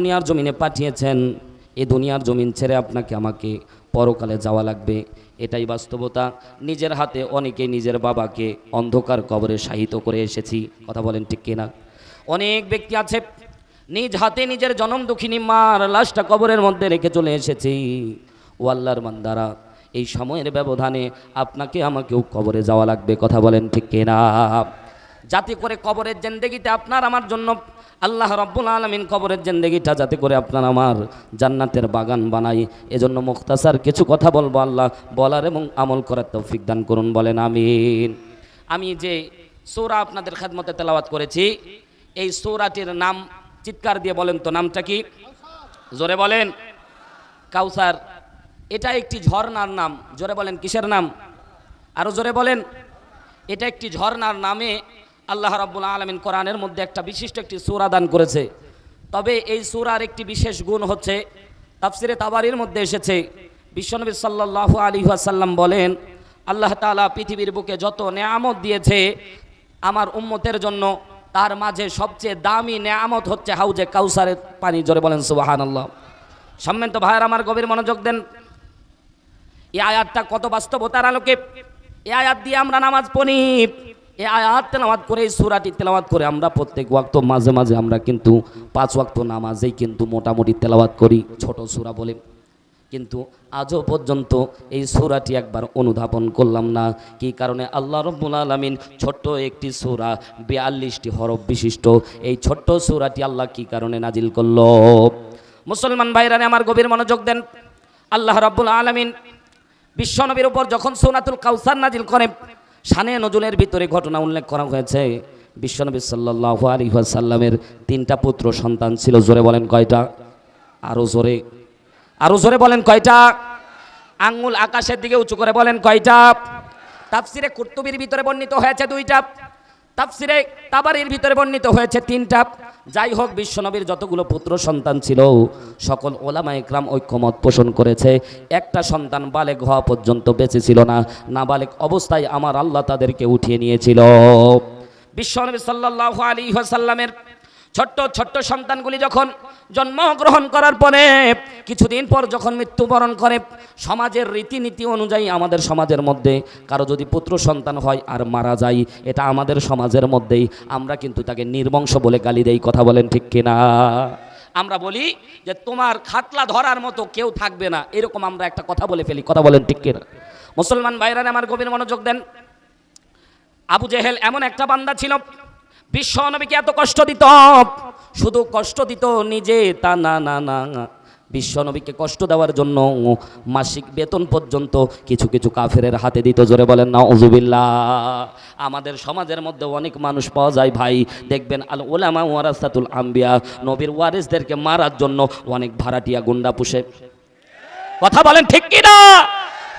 দুনিয়ার জমিনে পাঠিয়েছেন এই দুনিয়ার জমিন ছেড়ে আপনাকে আমাকে পরকালে যাওয়া লাগবে। এটাই বাস্তবতা। নিজের হাতে অনেকে নিজের বাবাকে অন্ধকার কবরে শাহিত করে এসেছি। কথা বলেন ঠিক কিনা? অনেক ব্যক্তি আছে, নিজ হাতে নিজের জনম দুঃখিনী মার লাশটা কবরের মধ্যে রেখে চলে এসেছি। ও আল্লাহর মান্দারা এই সময়ের ব্যবধানে আপনাকে আমাকেও কবরে যাওয়া লাগবে। কথা বলেন ঠিক কিনা? যাতে করে কবরের জেন্দেগিতে আপনার আমার জন্য আল্লাহ রব্বুল আলমিন কবরের জেন্দেগিটা যাতে করে আপনার আমার জান্নাতের বাগান বানাই। এজন্য মুখতাসার কিছু কথা বলব আল্লাহ। বলার এবং আমল করার তৌফিক দান করুন, বলেন আমিন। আমি যে সৌরা আপনাদের খেদমতে তেলাওয়াত করেছি, এই সৌরাটির নাম চিৎকার দিয়ে বলেন তো, নামটা কি? জোরে বলেন। কাউসার, এটা একটি ঝর্ণার নাম। জোরে বলেন, কিসের নাম? আরও জোরে বলেন। এটা একটি ঝর্ণার নামে আল্লাহ রাব্বুল আলমিন কোরআনের মধ্যে একটা বিশিষ্ট একটি সূরা দান করেছে। তবে এই সূরার একটি বিশেষ গুণ হচ্ছে, তাফসিরে তাবারির মধ্যে এসেছে, বিশ্বনবী সাল্লাল্লাহু আলী আসাল্লাম বলেন, আল্লাহ তাআলা পৃথিবীর বুকে যত নেয়ামত দিয়েছে আমার উম্মতের জন্য, তার মাঝে সবচেয়ে দামি নেয়ামত হচ্ছে হাউজে কাউসারের পানি। জোরে বলেন সুবাহান আল্লাহ সম্মানিত ভাইয়ের, আমার গভীর মনোযোগ দেন। এই আয়াতটা কত বাস্তবতার আলোকে? এই আয়াত দিয়ে আমরা নামাজ পড়ি। এই আয়াত তেলাওয়াত করে, এই সুরাটি তেলাওয়াত করে আমরা প্রত্যেক ওয়াক্ত, মাঝে মাঝে আমরা কিন্তু পাঁচ ওয়াক্ত নামাজেই কিন্তু মোটামুটি তেলাওয়াত করি, ছোট সুরা বলে। কিন্তু আজও পর্যন্ত এই সুরাটি একবার অনুধাবন করলাম না। কি কারণে? আল্লাহ রব্বুল আলমিন ছোট্ট একটি সুরা, বিয়াল্লিশটি হরফ বিশিষ্ট, এই ছোট্ট সুরাটি আল্লাহ কি কারণে নাজিল করল? মুসলমান ভাইরানে, আমার গভীর মনোযোগ দেন। আল্লাহ রব্বুল আলমিন বিশ্বনবীর উপর যখন সোনাতুল কাউসার নাজিল করে শানে নজুলের ভিতরে ঘটনা উল্লেখ করা হয়েছে। বিশ্বনবী সাল্লাহ আলী সাল্লামের তিনটা পুত্র সন্তান ছিল, জোরে বলেন কয়টা? আরও জোরে। আরও জোরে বলেন কয়টা? আঙ্গুল আকাশের দিকে উঁচু করে বলেন কয়টা? তাফসিরে কুর্তুবির ভিতরে বর্ণিত হয়েছে দুইটা। তাপসিরে তাবারির ভিতরে বর্ণিত হয়েছে তিনটা। যাই হোক বিশ্বনবীর যতগুলো পুত্র সন্তান ছিল, সকল ওলামা ইকরাম ঐক্যমত পোষণ করেছে। একটা সন্তান বালেক হওয়া পর্যন্ত বেঁচে ছিল না না বালেক অবস্থায় আমার আল্লাহ তাদেরকে উঠিয়ে নিয়েছিল। বিশ্বনবী সাল্লাহ আলী সাল্লামের ছোট্ট ছোট্ট সন্তানগুলি যখন জন্মগ্রহণ করার পরে, কিছুদিন পর যখন মৃত্যুবরণ করে, সমাজের রীতিনীতি অনুযায়ী আমাদের সমাজের মধ্যে কারও যদি পুত্র সন্তান হয় আর মারা যায়, এটা আমাদের সমাজের মধ্যেই, আমরা কিন্তু তাকে নির্বংশ বলে গালি দেই, কথা বলেন ঠিক কিনা? আমরা বলি যে তোমার খাতলা ধরার মতো কেউ থাকবে না, এরকম আমরা একটা কথা বলে ফেলি, কথা বলেন ঠিক কিনা? মুসলমান ভাইরা আমার গভীর মনোযোগ দেন। আবু জেহেল এমন একটা বান্দা ছিল বিশ্ব নবীকে এত কষ্ট দিত? শুধু কষ্ট দিত নিজে, তা না না না। বিশ্বনবীকে কষ্ট দেওয়ার জন্য মাসিক বেতন পর্যন্ত কিছু কিছু কাফেরের হাতে দিত। জোরে বলেন না অজুবিল্লা আমাদের সমাজের মধ্যে অনেক মানুষ পাওয়া যায় ভাই। দেখবেন আল ওলামা ওয়ারাসাতুল আম্বিয়া, নবীর ওয়ারিসদেরকে মারার জন্য অনেক ভাড়াটিয়া গুন্ডা পুষে। কথা বলেন ঠিক কিনা?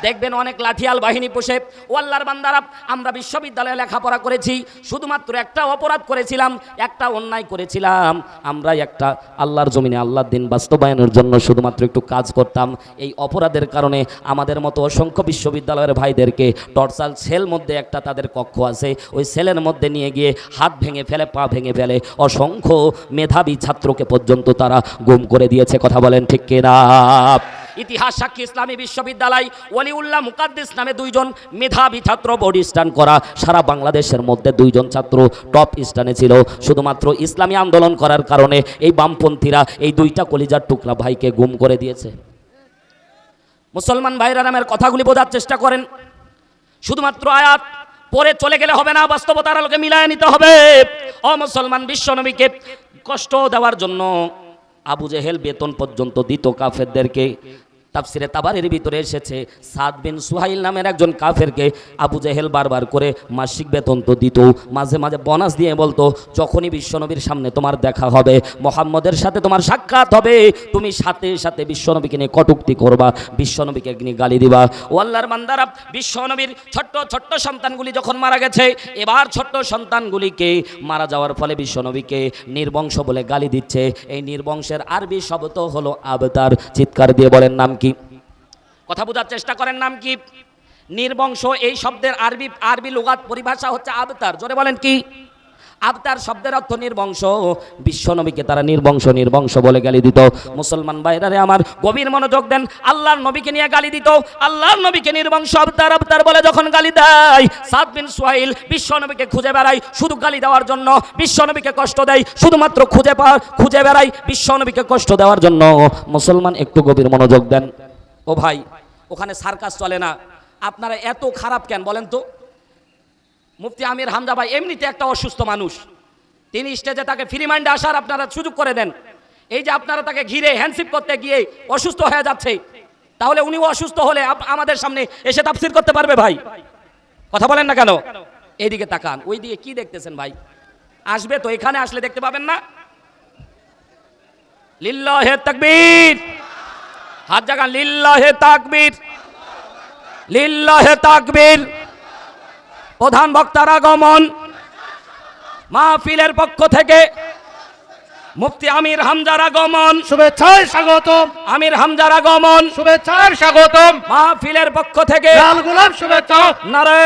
দেখবেন অনেক লাঠিয়াল বাহিনী পোষে। ও আল্লাহর বান্দারা, আমরা বিশ্ববিদ্যালয়ে লেখাপড়া করেছি, শুধুমাত্র একটা অপরাধ করেছিলাম, একটা অন্যায় করেছিলাম। আমরা একটা আল্লাহর জমিনে আল্লাহর দিন বাস্তবায়নের জন্য শুধুমাত্র একটু কাজ করতাম। এই অপরাধের কারণে আমাদের মতো অসংখ্য বিশ্ববিদ্যালয়ের ভাইদেরকে টর্চাল সেল মধ্যে একটা তাদের কক্ষ আছে। ওই সেলের মধ্যে নিয়ে গিয়ে হাত ভেঙে ফেলে, পা ভেঙে ফেলে অসংখ্য মেধাবী ছাত্রকে পর্যন্ত তারা গুম করে দিয়েছে। কথা বলেন ঠিক কিনা? ইতিহাস সাক্ষী ইসলামী বিশ্ববিদ্যালয় ওলিউল্লাহ মুকাদ্দিস নামে দুইজন মেধাবী ছাত্র বোর্ড স্ট্যান্ড করা। সারা বাংলাদেশের মধ্যে দুইজন ছাত্র টপ স্ট্যান্ডে ছিল। শুধুমাত্র ইসলামী আন্দোলন করার কারণে এই বামপন্থীরা এই দুইটা কলিজার টুকরা ভাইকে গুম করে দিয়েছে। মুসলমান ভাইরা নামের কথাগুলি বোঝার চেষ্টা করেন। শুধুমাত্র আয়াত পরে চলে গেলে হবে না, বাস্তবতার আলোকে মিলায় নিতে হবে। অ মুসলমান বিশ্বনবীকে কষ্ট দেওয়ার জন্য আবু জেহেল বেতন পর্যন্ত দিত কাফেরদেরকে। তাফসিরে তাবারের ভিতরে এসেছে, সাদ বিন সুহাইল নামের একজন কাফেরকে আবু জেহেল বারবার করে মাসিক বেতন তো দিত, মাঝে মাঝে বোনাস দিয়ে বলতো, যখনই বিশ্বনবীর সামনে তোমার দেখা হবে, মোহাম্মদের সাথে তোমার সাক্ষাৎ হবে, তুমি সাথে সাথে বিশ্বনবীকে নিয়ে কটুক্তি করবা, বিশ্বনবীকে নিয়ে গালি দিবা। ও আল্লাহর মান্দারা বিশ্বনবীর ছোট্ট ছোট্ট সন্তানগুলি যখন মারা গেছে, এবার ছোট্ট সন্তানগুলিকে মারা যাওয়ার ফলে বিশ্বনবীকে নির্বংশ বলে গালি দিচ্ছে। এই নির্বংশের আরবি শব্দ হলো আবতার, চিৎকার দিয়ে বলেন, নাম কথা বোঝার চেষ্টা করেন নাম কি? নির্বংশ, এই শব্দের আরবি আরবি লুগাত পরিভাষা হচ্ছে আবতার। জোরে বলেন কি? আবতার শব্দের অর্থ নির্বংশ। বিশ্বনবীকে তারা নির্বংশ নির্বংশ বলে গালি দিত। মুসলমান বাইরারে আমার, গভীর মনোযোগ দেন। আল্লাহর নবীকে নিয়ে গালি দিত। আল্লাহর নবীকে নির্বংশ, আবতার আবতার বলে যখন গালি দেয়, সাদ বিন সোহাইল বিশ্বনবীকে খুঁজে বেড়ায় শুধু গালি দেওয়ার জন্য। বিশ্বনবীকে কষ্ট দেয়, শুধুমাত্র খুঁজে পা, খুঁজে বেড়ায় বিশ্বনবীকে কষ্ট দেওয়ার জন্য। মুসলমান একটু গভীর মনোযোগ দেন। ও ভাই, ওখানে সার্কাস চলে না। আপনারা এত খারাপ কেন বলেন তো? মুফতি আমির হামজা ভাই এমনিতে একটা অসুস্থ মানুষ। তিনি স্টেজে তাকে ফ্রি মাইন্ডে আসার আপনারা সুযোগ করে দেন। এই যে আপনারা তাকে ঘিরে হ্যান্ডশিপ করতে গিয়ে অসুস্থ হয়ে যাচ্ছে, তাহলে উনিও অসুস্থ হলে আমাদের সামনে এসে তাফসির করতে পারবে ভাই। কথা বলেন না কেন? এইদিকে তাকান। ওই দিকে কি দেখতেছেন ভাই? আসবে তো, এখানে আসলে দেখতে পাবেন না। লিল্লাহে তাকবীর! হাত জাগান লিল্লাহে তাকবীর লিল্লাহে তাকবীর। প্রধান বক্তার আগমন মাহফিলের পক্ষ থেকে। মুফতি আমির হামজার আগমন। শুভেচ্ছায় স্বাগতম। আমির হামজার আগমন। শুভেচ্ছার স্বাগতম। মাহফিলের পক্ষ থেকে। লাল গোলাপ শুভেচ্ছা। নারে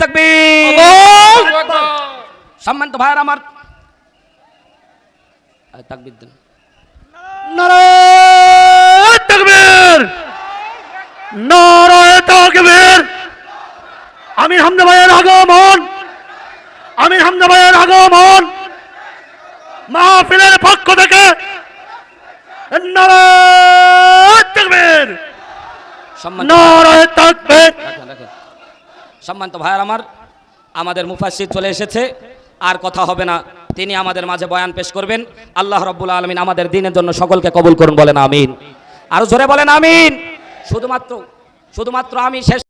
তাকবীর। সম্মানিত ভাইয়ার আমার তাকবীর দেন। নারায়ণ তাকবীর নারায়ণ তাকবীর। আমির হামদা ভাইয়ের আগমন। আমির হামদা ভাইয়ের আগমন। মাহফিলের পক্ষ থেকে তাকবীর। তাকবীর। সম্মানিত ভাইয়ার আমার আমাদের মুফাসসির চলে এসেছে আর কথা হবে না। তিনি আমাদের মাঝে বয়ান পেশ করবেন। আল্লাহ রব্বুল আলমিন আমাদের দিনের জন্য সকলকে কবুল করুন বলেন আমিন। আরও জোরে বলেন আমিন। শুধুমাত্র শুধুমাত্র আমি শেষ